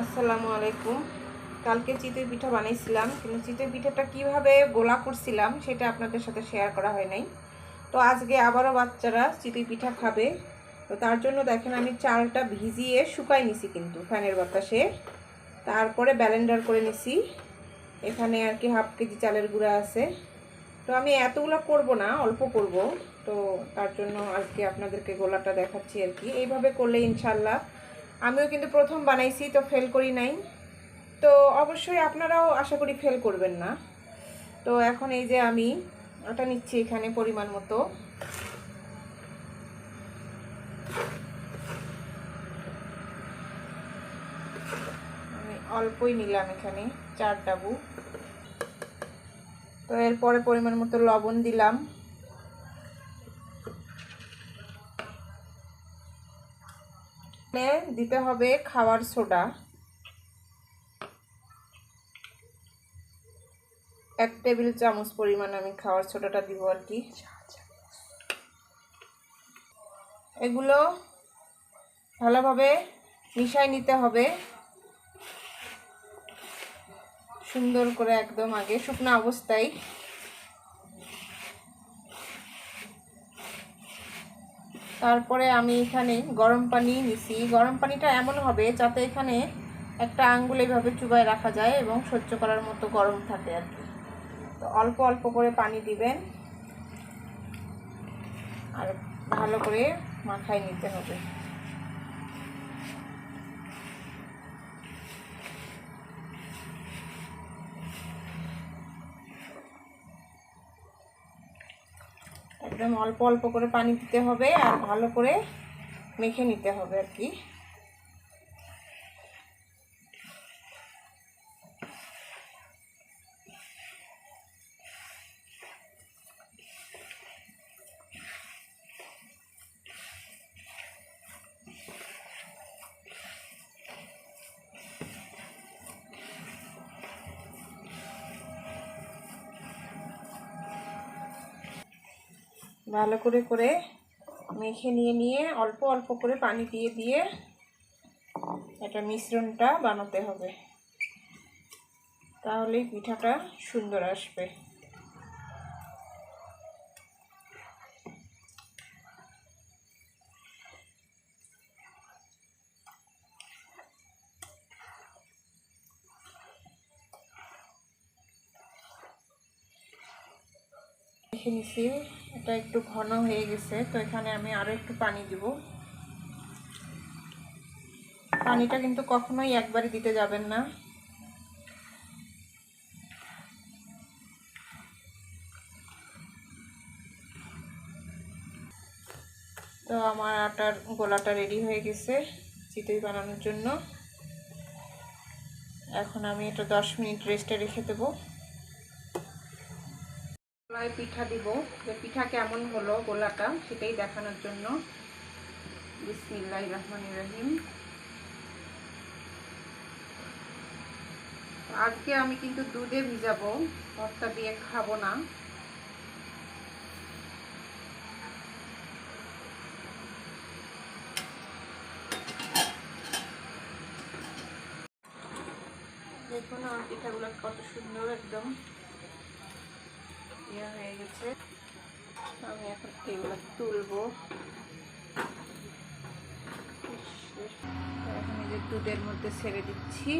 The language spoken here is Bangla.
আসসালামু আলাইকুম। কালকে চিতই পিঠা বানিয়েছিলাম কিন্তু চিতই পিঠাটা কীভাবে গোলা করছিলাম সেটা আপনাদের সাথে শেয়ার করা হয় নাই। তো আজকে আবারও বাচ্চারা চিতই পিঠা খাবে। তো তার জন্য দেখেন আমি চালটা ভিজিয়ে শুকাই নিছি কিন্তু ফ্যানের বাতাসে। তারপরে ব্যালেন্ডার করে নিছি। এখানে আর কি হাফ কেজি চালের গুঁড়া আছে। তো আমি এতগুলো করব না, অল্প করব। তো তার জন্য আজকে আপনাদেরকে গোলাটা দেখাচ্ছি আর কি। এইভাবে করলে ইনশাল্লাহ আমিও কিন্তু প্রথম বানাইছি, তো ফেল করি নাই। তো অবশ্যই আপনারাও আশা করি ফেল করবেন না। তো এখন এই যে আমি ওটা নিচ্ছি এখানে পরিমাণ মতো। অল্পই নিলাম এখানে চার ডাবু। তো এরপরে পরিমাণ মতো লবণ দিলাম। দিতে হবে খাওয়ার সোডা। এক টেবিল চামচ পরিমাণ আমি খাওয়ার সোডাটা দিব আর কি। এগুলো ভালোভাবে মিশাই নিতে হবে। সুন্দর করে একদম আগে শুকনো অবস্থায় তারপরে আমি এখানে গরম পানি নিছি। গরম পানিটা এমন হবে যাতে এখানে একটা আঙ্গুল এইভাবে চুবায় রাখা যায় এবং সহ্য করার মতো গরম থাকে আর কি। তো অল্প অল্প করে পানি দিবেন। আর ভালো করে মাখায় নিতে হবে। একদম অল্প অল্প করে পানি দিতে হবে আর ভালো করে মেখে নিতে হবে আর কি। ভালো করে করে মেখে নিয়ে নিয়ে অল্প অল্প করে পানি দিয়ে দিয়ে এটা মিশ্রণটা বানাতে হবে। তাহলেই পিঠাটা সুন্দর আসবে। দেখে এটা একটু ঘন হয়ে গেছে, তো এখানে আমি আরও একটু পানি দিব। পানিটা কিন্তু কখনোই একবারে দিতে যাবেন না। তো আমার আটার গোলাটা রেডি হয়ে গেছে চিতই বানানোর জন্য। এখন আমি এটা দশ মিনিট রেস্টে রেখে দেবো। কলাই পিঠা দিব। যে পিঠা কেমন হলো গোলাটা সেটাই দেখানোর জন্য। বিসমিল্লাহ রহমান রহিম। আজকে আমি কিন্তু দুধে ভিজাবো, ভর্তা দিয়ে খাব না। দেখুন আমার পিঠাগুলো কত সুন্দর একদম। ইয়ে হয়ে গেছে আমি এখন এগুলো তুলবো এখন এই যে দুধের মধ্যে ছেড়ে দিচ্ছি।